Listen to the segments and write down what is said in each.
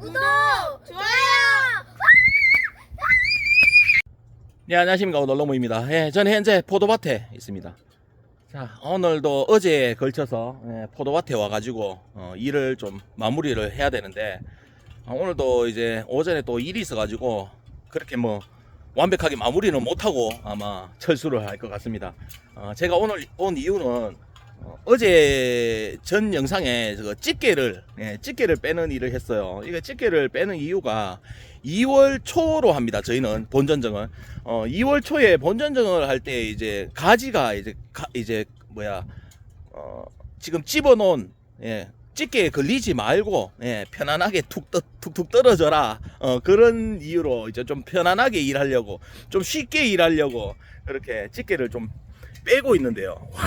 구독, 좋아요. 네, 안녕하십니까. 오돌로무입니다. 예, 저는 현재 포도밭에 있습니다. 자, 오늘도 어제에 걸쳐서 예, 포도밭에 와가지고 어, 일을 좀 마무리를 해야 되는데 아, 오늘도 이제 오전에 또 일이 있어가지고 그렇게 뭐 완벽하게 마무리는 못하고 아마 철수를 할 것 같습니다. 어, 제가 오늘 온 이유는 어, 어제 전 영상에 저 집게를 예, 집게를 빼는 일을 했어요. 이거 집게를 빼는 이유가 2월 초로 합니다. 저희는 본전정을 어, 2월 초에 본전정을 할 때 이제 가지가 이제 가, 이제 뭐야 어, 지금 집어놓은 예, 집게에 걸리지 말고 예, 편안하게 툭툭 떨어져라 어, 그런 이유로 이제 좀 편안하게 일하려고 좀 쉽게 일하려고 그렇게 집게를 좀 빼고 있는데요. 와,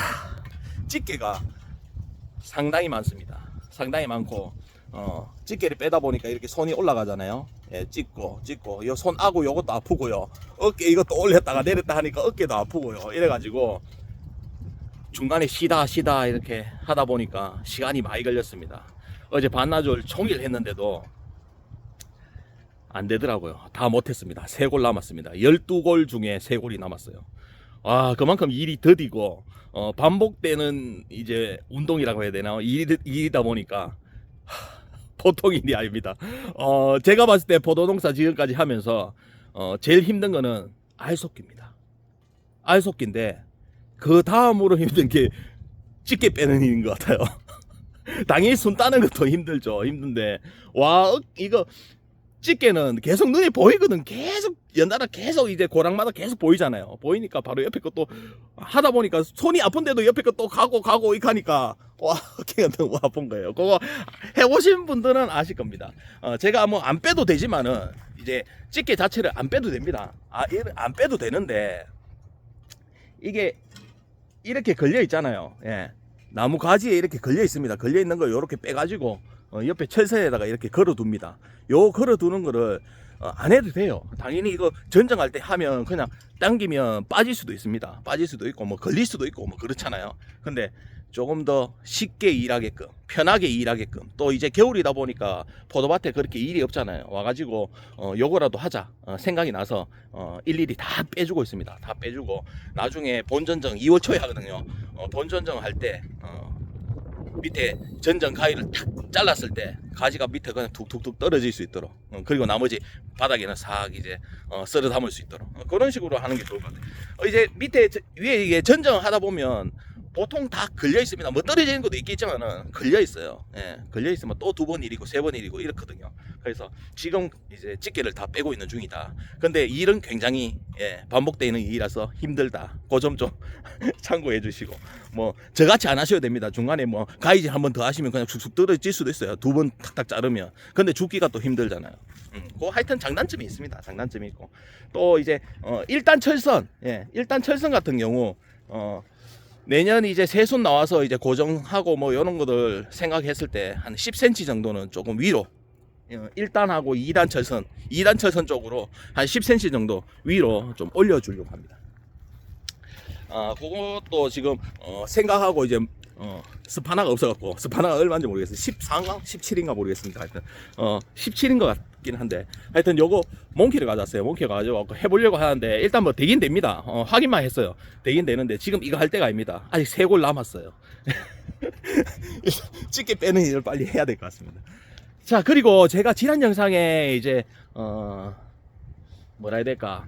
집게가 상당히 많습니다. 상당히 많고 어, 집게를 빼다 보니까 이렇게 손이 올라가잖아요. 예, 찍고 찍고 이 손하고 요것도 아프고요. 어깨 이것도 올렸다가 내렸다 하니까 어깨도 아프고요. 이래가지고 중간에 쉬다 쉬다 이렇게 하다 보니까 시간이 많이 걸렸습니다. 어제 반나절 종일 했는데도 안 되더라고요. 다 못했습니다. 세 골 남았습니다. 12골 중에 세 골이 남았어요. 아, 그만큼 일이 더디고, 어, 반복되는 이제 운동이라고 해야 되나? 일이, 일이다 보니까, 하, 보통 일이 아닙니다. 어, 제가 봤을 때 포도 농사 지금까지 하면서, 어, 제일 힘든 거는 알속기입니다. 알속기인데, 그 다음으로 힘든 게 집게 빼는 일인 것 같아요. 당연히 손 따는 것도 힘들죠. 힘든데, 와, 어, 이거, 집게는 계속 눈에 보이거든. 계속 연달아 계속 이제 고랑마다 계속 보이잖아요. 보이니까 바로 옆에 것도 하다 보니까 손이 아픈데도 옆에 것도 가고 가고 이렇게 하니까 와 어깨가 너무 아픈 거예요. 그거 해보신 분들은 아실 겁니다. 어, 제가 뭐 안 빼도 되지만은 이제 집게 자체를 안 빼도 됩니다. 아, 안 빼도 되는데 이게 이렇게 걸려 있잖아요. 예. 나무 가지에 이렇게 걸려 있습니다. 걸려 있는 걸 이렇게 빼가지고 어, 옆에 철사에다가 이렇게 걸어둡니다. 요 걸어두는 거를 어, 안 해도 돼요. 당연히 이거 전정할 때 하면 그냥 당기면 빠질 수도 있습니다. 빠질 수도 있고 뭐 걸릴 수도 있고 뭐 그렇잖아요. 근데 조금 더 쉽게 일하게끔 편하게 일하게끔 또 이제 겨울이다 보니까 포도밭에 그렇게 일이 없잖아요. 와가지고 어, 요거라도 하자 어, 생각이 나서 어, 일일이 다 빼주고 있습니다. 다 빼주고 나중에 본전정 2월 초에 하거든요. 어, 본전정 할때 어, 밑에 전정 가위를 탁 잘랐을 때 가지가 밑에 그냥 툭툭툭 떨어질 수 있도록 어, 그리고 나머지 바닥에는 싹 이제 어, 썰어 담을 수 있도록 어, 그런 식으로 하는 게 좋을 것 같아요. 어, 이제 밑에 저- 위에 이게 전정하다 보면 보통 다 걸려 있습니다. 뭐 떨어지는 것도 있겠지만은 걸려 있어요. 예, 걸려 있으면 또 두 번 일이고 세 번 일이고 이렇거든요. 그래서 지금 이제 집게를 다 빼고 있는 중이다. 근데 일은 굉장히 예, 반복되는 일이라서 힘들다. 그 점 좀 참고해 주시고 뭐 저같이 안 하셔도 됩니다. 중간에 뭐 가위질 한 번 더 하시면 그냥 쑥쑥 떨어질 수도 있어요. 두 번 탁탁 자르면. 근데 죽기가 또 힘들잖아요. 음, 그 하여튼 장단점이 있습니다. 장단점이 있고 또 이제 어, 일단 철선, 예, 일단 철선 같은 경우 어. 내년 이제 새순 나와서 이제 고정하고 뭐 이런 것들 생각했을 때 한 10cm 정도는 조금 위로 어, 1단하고 2단 철선, 2단 철선 쪽으로 한 10cm 정도 위로 좀 올려주려고 합니다. 아, 그것도 지금 어, 생각하고 이제 어, 스파나가 없어갖고 스파나가 얼마인지 모르겠어요. 14인가 17인가 모르겠습니다. 하여튼 어, 17인 것 같긴 한데 하여튼 요거 몽키를 가져왔어요. 몽키를 가져와서 해보려고 하는데 일단 뭐 되긴 됩니다. 어, 확인만 했어요. 되긴 되는데 지금 이거 할 때가 아닙니다. 아직 세 골 남았어요. 찍게 빼는 일을 빨리 해야 될 것 같습니다. 자 그리고 제가 지난 영상에 이제 어 뭐라 해야 될까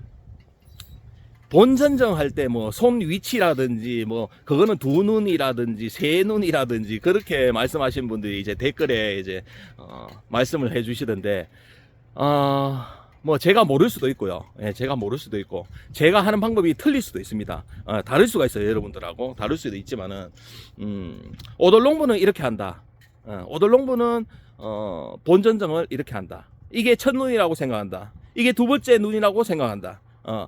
본 선정 할 때 뭐 손 위치라든지 뭐 그거는 두 눈이라든지 세 눈이라든지 그렇게 말씀하신 분들이 이제 댓글에 이제 어 말씀을 해주시던데 어뭐 제가 모를 수도 있고요. 예, 제가 모를 수도 있고 제가 하는 방법이 틀릴 수도 있습니다. 어, 다를 수가 있어요, 여러분들하고 다를 수도 있지만은 음 오돌롱부는 이렇게 한다. 어, 오돌롱부는 어 본전정을 이렇게 한다. 이게 첫 눈이라고 생각한다. 이게 두 번째 눈이라고 생각한다. 어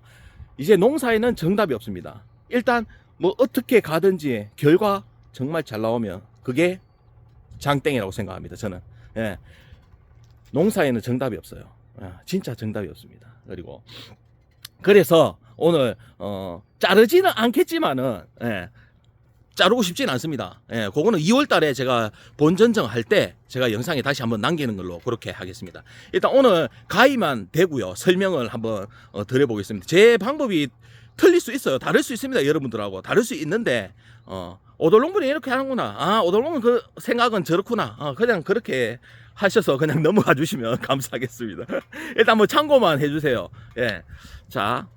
이제 농사에는 정답이 없습니다. 일단 뭐 어떻게 가든지 결과 정말 잘 나오면 그게 장땡이라고 생각합니다. 저는 예. 농사에는 정답이 없어요. 아, 진짜 정답이 없습니다. 그리고 그래서 오늘 어, 자르지는 않겠지만은 예. 자르고 싶진 않습니다. 예, 그거는 2월 달에 제가 본전정 할 때 제가 영상에 다시 한번 남기는 걸로 그렇게 하겠습니다. 일단 오늘 가위만 되고요. 설명을 한번 어, 드려보겠습니다. 제 방법이 틀릴 수 있어요. 다를 수 있습니다. 여러분들하고. 다를 수 있는데, 어, 오돌롱분이 이렇게 하는구나. 아, 오돌롱은 그 생각은 저렇구나. 어, 그냥 그렇게 하셔서 그냥 넘어가 주시면 감사하겠습니다. 일단 뭐 참고만 해주세요. 예. 자.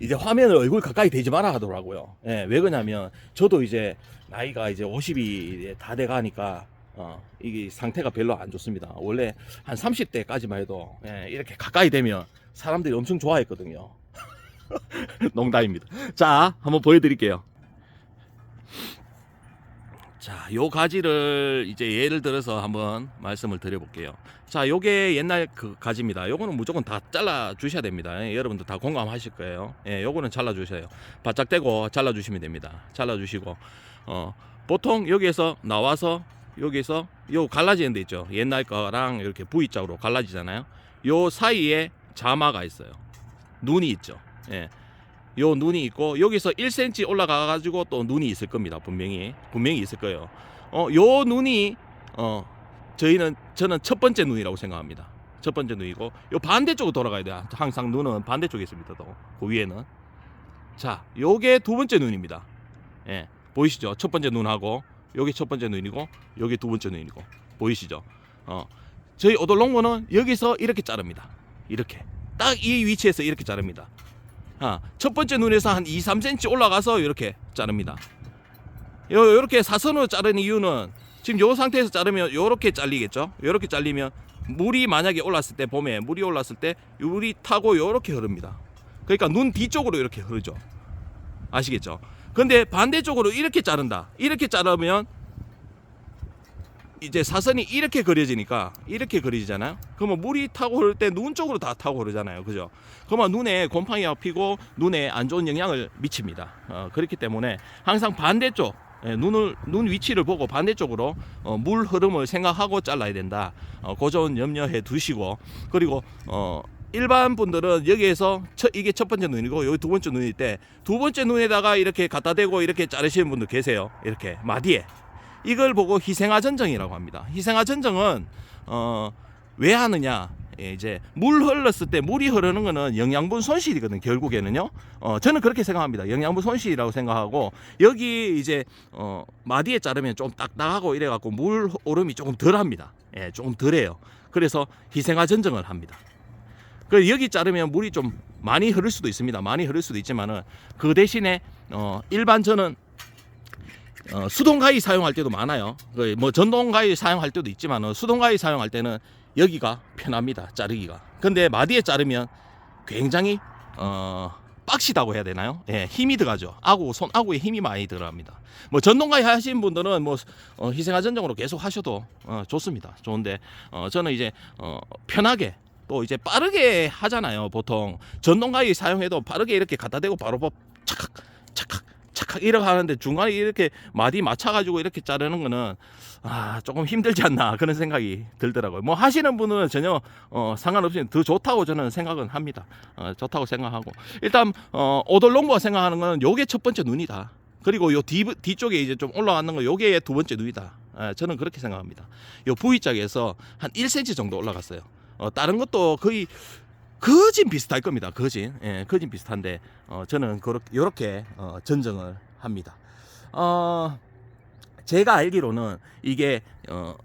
이제 화면을 얼굴 가까이 대지 마라 하더라고요. 예, 왜 그러냐면 저도 이제 나이가 이제 50이 다 돼 가니까 어, 이게 상태가 별로 안 좋습니다. 원래 한 30대까지만 해도 예, 이렇게 가까이 되면 사람들이 엄청 좋아했거든요. 농담입니다. 자, 한번 보여드릴게요. 자, 요 가지를 이제 예를 들어서 한번 말씀을 드려볼게요. 자, 요게 옛날 그 가지입니다. 요거는 무조건 다 잘라 주셔야 됩니다. 예, 여러분들 다 공감하실 거예요. 예, 요거는 잘라 주셔요. 바짝 떼고 잘라 주시면 됩니다. 잘라 주시고 어, 보통 여기에서 나와서 여기서 요 갈라지는 데 있죠. 옛날 거랑 이렇게 V자로 갈라지잖아요. 요 사이에 자마가 있어요. 눈이 있죠. 예. 요 눈이 있고 여기서 1cm 올라가 가지고 또 눈이 있을 겁니다. 분명히 분명히 있을 거예요. 어, 요 눈이 어 저희는 저는 첫 번째 눈이라고 생각합니다. 첫 번째 눈이고 요 반대쪽으로 돌아가야 돼요. 항상 눈은 반대쪽에 있습니다. 또 그 위에는 자, 요게 두 번째 눈입니다. 예. 보이시죠? 첫 번째 눈하고 여기 첫 번째 눈이고 여기 두 번째 눈이고 보이시죠? 어. 저희 오돌롱고는 여기서 이렇게 자릅니다. 이렇게 딱 이 위치에서 이렇게 자릅니다. 아, 첫 번째 눈에서 한 2, 3cm 올라가서 이렇게 자릅니다. 요 요렇게 사선으로 자르는 이유는 지금 요 상태에서 자르면 요렇게 잘리겠죠? 요렇게 잘리면 물이 만약에 올랐을 때 봄에 물이 올랐을 때 물이 타고 요렇게 흐릅니다. 그러니까 눈 뒤쪽으로 이렇게 흐르죠. 아시겠죠? 근데 반대쪽으로 이렇게 자른다. 이렇게 자르면 이제 사선이 이렇게 그려지니까 이렇게 그려지잖아요. 그러면 물이 타고 흐를 때 눈 쪽으로 다 타고 흐르잖아요. 그죠? 그러면 눈에 곰팡이가 피고 눈에 안 좋은 영향을 미칩니다. 어, 그렇기 때문에 항상 반대쪽 예, 눈을 눈 위치를 보고 반대쪽으로 어, 물 흐름을 생각하고 잘라야 된다. 어, 그 점은 염려해 두시고 그리고 어, 일반 분들은 여기에서 첫, 이게 첫 번째 눈이고 여기 두 번째 눈일 때 두 번째 눈에다가 이렇게 갖다 대고 이렇게 자르시는 분들 계세요. 이렇게 마디에 이걸 보고 희생화 전정이라고 합니다. 희생화 전정은 어, 왜 하느냐? 예, 이제 물 흘렀을 때 물이 흐르는 거는 영양분 손실이거든 결국에는요. 어, 저는 그렇게 생각합니다. 영양분 손실이라고 생각하고 여기 이제 어, 마디에 자르면 좀 딱딱하고 이래 갖고 물 오름이 조금 덜합니다. 예, 조금 덜해요. 그래서 희생화 전정을 합니다. 그 여기 자르면 물이 좀 많이 흐를 수도 있습니다. 많이 흐를 수도 있지만은 그 대신에 어, 일반 저는 어, 수동 가위 사용할 때도 많아요. 그뭐 전동 가위 사용할 때도 있지만 수동 가위 사용할 때는 여기가 편합니다. 자르기가. 근데 마디에 자르면 굉장히 어, 빡시다고 해야 되나요? 예, 힘이 들어가죠. 아구 손 아구에 힘이 많이 들어갑니다. 뭐 전동 가위 하시는 분들은 뭐 어, 희생화 전정으로 계속 하셔도 어, 좋습니다. 좋은데 어, 저는 이제 어, 편하게 또 이제 빠르게 하잖아요. 보통 전동 가위 사용해도 빠르게 이렇게 갖다 대고 바로 법 착 착각 이렇게 하는데 중간에 이렇게 마디 맞춰가지고 이렇게 자르는 거는 아 조금 힘들지 않나 그런 생각이 들더라고요. 뭐 하시는 분은 전혀 어, 상관없이 더 좋다고 저는 생각은 합니다. 어, 좋다고 생각하고 일단 어, 오돌롱보가 생각하는 건 요게 첫 번째 눈이다. 그리고 요 뒤, 뒤쪽에 이제 좀 올라가는 거 요게 두 번째 눈이다. 예, 저는 그렇게 생각합니다. 요 V짝에서 한 1cm 정도 올라갔어요. 어, 다른 것도 거의 거진 비슷할 겁니다. 거진, 예, 거진 비슷한데 어, 저는 그렇게 요렇게 어, 전정을 합니다. 어, 제가 알기로는 이게 어,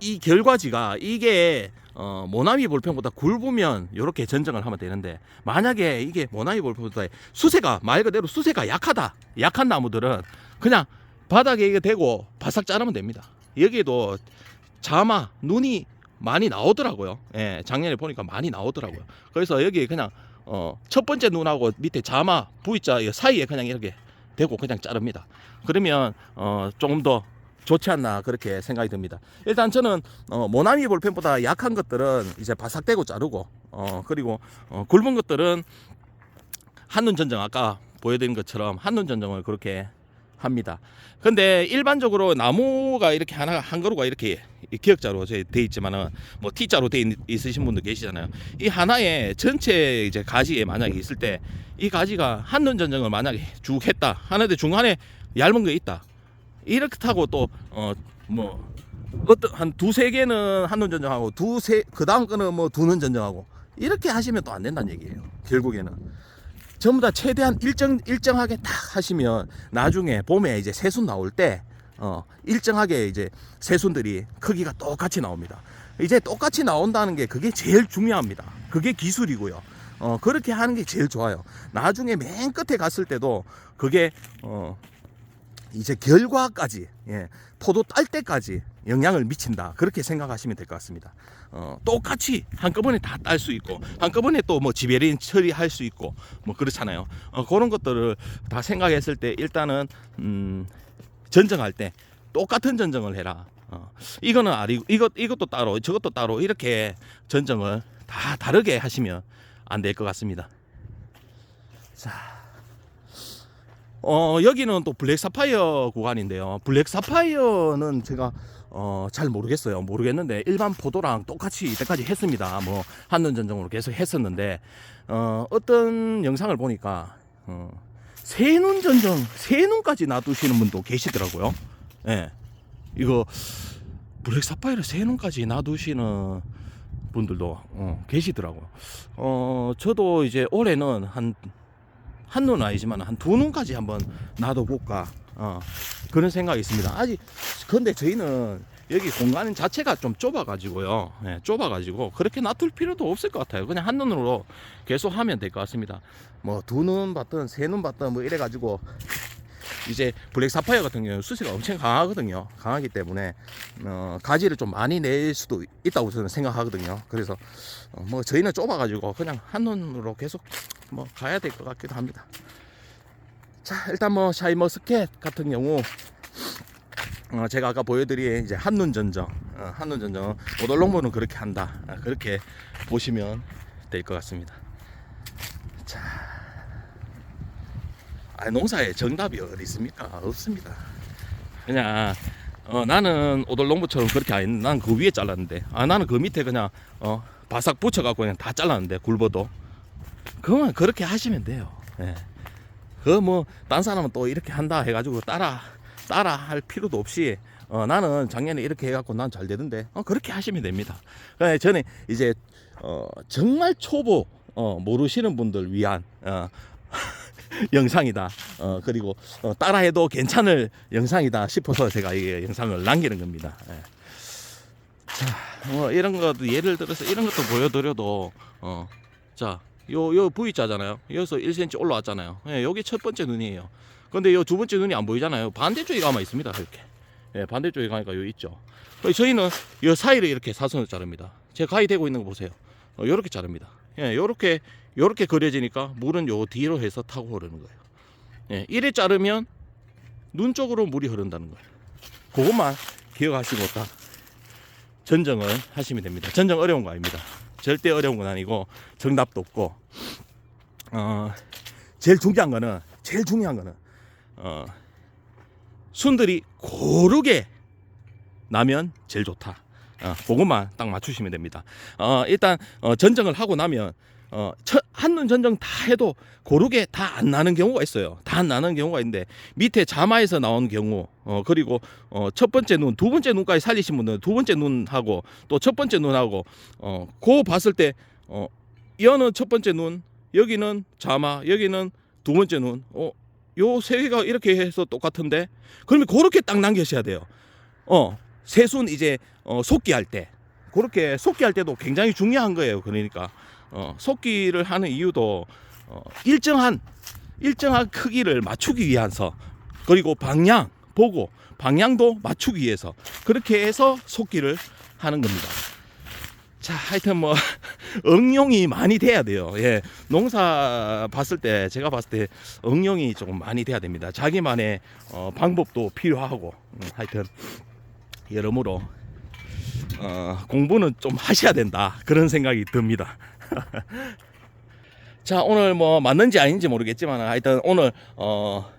이 결과지가 이게 어, 모나미 볼펜보다 굵으면 이렇게 전정을 하면 되는데 만약에 이게 모나미 볼펜보다 수세가 말 그대로 수세가 약하다 약한 나무들은 그냥 바닥에 이게 대고 바싹 자르면 됩니다 여기에도 자마 눈이 많이 나오더라고요. 예, 작년에 보니까 많이 나오더라고요. 그래서 여기 그냥 어, 첫 번째 눈하고 밑에 자마 V자 이 사이에 그냥 이렇게 대고 그냥 자릅니다. 그러면 어, 조금 더 좋지 않나 그렇게 생각이 듭니다. 일단 저는 어, 모나미 볼펜보다 약한 것들은 이제 바삭대고 자르고 어, 그리고 어, 굵은 것들은 한눈 전정 아까 보여드린 것처럼 한눈 전정을 그렇게 합니다. 근데 일반적으로 나무가 이렇게 하나 한 그루가 이렇게 기역자로 돼 있지만은 뭐 T자로 돼 있- 있으신 분들 계시잖아요. 이 하나에 전체 이제 가지에 만약에 있을 때 이 가지가 한눈 전정을 만약에 쭉 했다 하는데 중간에 얇은 게 있다. 이렇게 타고 또 어 뭐 어떤 한 두세 개는 한눈 전정하고 두세 그 다음 거는 뭐 두눈 전정하고 이렇게 하시면 또 안 된다는 얘기예요. 결국에는 전부 다 최대한 일정 일정하게 딱 하시면 나중에 봄에 이제 새순 나올 때 어, 일정하게 이제 새순들이 크기가 똑같이 나옵니다. 이제 똑같이 나온다는 게 그게 제일 중요합니다. 그게 기술이고요. 어, 그렇게 하는 게 제일 좋아요. 나중에 맨 끝에 갔을 때도 그게 어, 이제 결과까지 예, 포도 딸 때까지 영향을 미친다 그렇게 생각하시면 될 것 같습니다. 어, 똑같이 한꺼번에 다 딸 수 있고 한꺼번에 또 뭐 지배린 처리할 수 있고 뭐 그렇잖아요. 어, 그런 것들을 다 생각했을 때 일단은 음, 전정할 때 똑같은 전정을 해라. 어, 이거는 아니고 이것 이것도 따로 저것도 따로 이렇게 전정을 다 다르게 하시면 안 될 것 같습니다. 자. 어 여기는 또 블랙 사파이어 구간인데요. 블랙 사파이어는 제가 어 잘 모르겠어요. 모르겠는데 일반 포도랑 똑같이 이때까지 했습니다. 뭐 한눈 전정으로 계속 했었는데 어 어떤 영상을 보니까 어 세눈 전정 세눈까지 놔두시는 분도 계시더라고요. 예. 이거 블랙 사파이어 세눈까지 놔두시는 분들도 어, 계시더라고요. 어 저도 이제 올해는 한 한눈 아니지만 한 두 눈까지 한번 놔둬볼까 어, 그런 생각이 있습니다. 아직 근데 저희는 여기 공간 자체가 좀 좁아가지고요. 예, 좁아가지고 그렇게 놔둘 필요도 없을 것 같아요. 그냥 한 눈으로 계속 하면 될 것 같습니다. 뭐 두 눈 봤든 세 눈 봤든 뭐 이래가지고 이제 블랙 사파이어 같은 경우는 수세가 엄청 강하거든요. 강하기 때문에 어, 가지를 좀 많이 낼 수도 있다고 저는 생각하거든요. 그래서 어, 뭐 저희는 좁아가지고 그냥 한 눈으로 계속 뭐 가야 될 것 같기도 합니다. 자 일단 뭐 샤이머스켓 같은 경우 어, 제가 아까 보여드린 이제 한눈 전정 어, 한눈 전정 오돌롱보는 그렇게 한다 아, 그렇게 보시면 될 것 같습니다. 자 아, 농사에 정답이 어디 있습니까? 없습니다. 그냥 어, 나는 오돌농부처럼 그렇게 안 했는데 난그 위에 잘랐는데 아 나는 그 밑에 그냥 어, 바삭 붙여갖고 그냥 다 잘랐는데 굴보도 그만 그렇게 하시면 돼요. 예. 그 뭐 딴 사람은 또 이렇게 한다 해가지고 따라 따라 할 필요도 없이 어, 나는 작년에 이렇게 해갖고 난 잘 되던데 어, 그렇게 하시면 됩니다. 그러니까 저는 이제 어, 정말 초보 어, 모르시는 분들 위한 어, 영상이다. 어, 그리고 어, 따라해도 괜찮을 영상이다 싶어서 제가 이 영상을 남기는 겁니다. 예. 자, 뭐 이런 것도 예를 들어서 이런 것도 보여드려도 어, 자, 요, 요 V자잖아요. 여기서 1cm 올라왔잖아요. 예, 여기 첫 번째 눈이에요. 근데 요 두 번째 눈이 안 보이잖아요. 반대쪽에 가만 있습니다. 이렇게. 예, 반대쪽에 가니까 요 있죠. 저희는 요 사이를 이렇게 사선을 자릅니다. 제 가위 대고 있는 거 보세요. 어, 요렇게 자릅니다. 예, 요렇게, 요렇게 그려지니까 물은 요 뒤로 해서 타고 흐르는 거예요. 예, 이래 자르면 눈 쪽으로 물이 흐른다는 거예요. 그것만 기억하시고 딱 전정을 하시면 됩니다. 전정 어려운 거 아닙니다. 절대 어려운 건 아니고 정답도 없고 어 제일 중요한 거는 제일 중요한 거는 어 순들이 고르게 나면 제일 좋다. 어, 그것만 딱 맞추시면 됩니다. 어, 일단 어, 전정을 하고 나면 어, 첫, 한눈 전정 다 해도 고르게 다 안 나는 경우가 있어요. 다 안 나는 경우가 있는데 밑에 자마에서 나온 경우 어, 그리고 어, 첫 번째 눈, 두 번째 눈까지 살리신 분들은 두 번째 눈하고 또 첫 번째 눈하고 어, 그 봤을 때 어, 여는 첫 번째 눈, 여기는 자마, 여기는 두 번째 눈. 어, 요 세 개가 이렇게 해서 똑같은데 그러면 그렇게 딱 남겨셔야 돼요. 어, 세순 이제 어, 속기 할 때. 그렇게 속기 할 때도 굉장히 중요한 거예요. 그러니까 어, 속기를 하는 이유도 어, 일정한 일정한 크기를 맞추기 위해서 그리고 방향 보고 방향도 맞추기 위해서 그렇게 해서 속기를 하는 겁니다. 자, 하여튼 뭐 응용이 많이 돼야 돼요. 예, 농사 봤을 때 제가 봤을 때 응용이 조금 많이 돼야 됩니다. 자기만의 어, 방법도 필요하고 음, 하여튼 여러모로 어, 공부는 좀 하셔야 된다 그런 생각이 듭니다. 자 오늘 뭐 맞는지 아닌지 모르겠지만 하여튼 오늘 어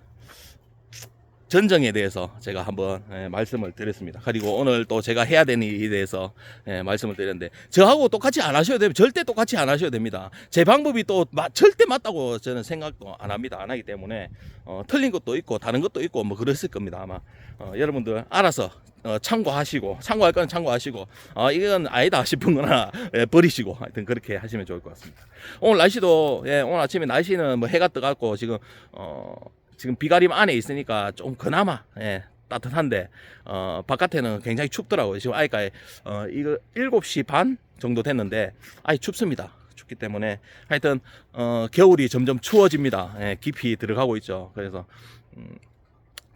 전정에 대해서 제가 한번 예, 말씀을 드렸습니다. 그리고 오늘 또 제가 해야 되는 일에 대해서 예, 말씀을 드렸는데 저하고 똑같이 안 하셔도 됩니다. 절대 똑같이 안 하셔도 됩니다. 제 방법이 또 마- 절대 맞다고 저는 생각도 안 합니다. 안 하기 때문에 어, 틀린 것도 있고 다른 것도 있고 뭐 그랬을 겁니다. 아마 어, 여러분들 알아서 어, 참고하시고 참고할 건 참고하시고 어, 이건 아니다 싶은 거나 예, 버리시고 하여튼 그렇게 하시면 좋을 것 같습니다. 오늘 날씨도 예, 오늘 아침에 날씨는 뭐 해가 떠갖고 지금 어, 지금 비가림 안에 있으니까 좀 그나마 예, 따뜻한데 어, 바깥에는 굉장히 춥더라고요. 지금 아이까 어, 이거 7시 반 정도 됐는데 아이 춥습니다. 춥기 때문에 하여튼 어, 겨울이 점점 추워집니다. 예, 깊이 들어가고 있죠. 그래서 음,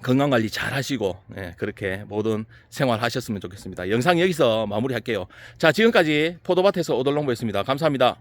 건강 관리 잘 하시고 예, 그렇게 모든 생활 하셨으면 좋겠습니다. 영상 여기서 마무리할게요. 자, 지금까지 포도밭에서 오돌롱보였습니다. 감사합니다.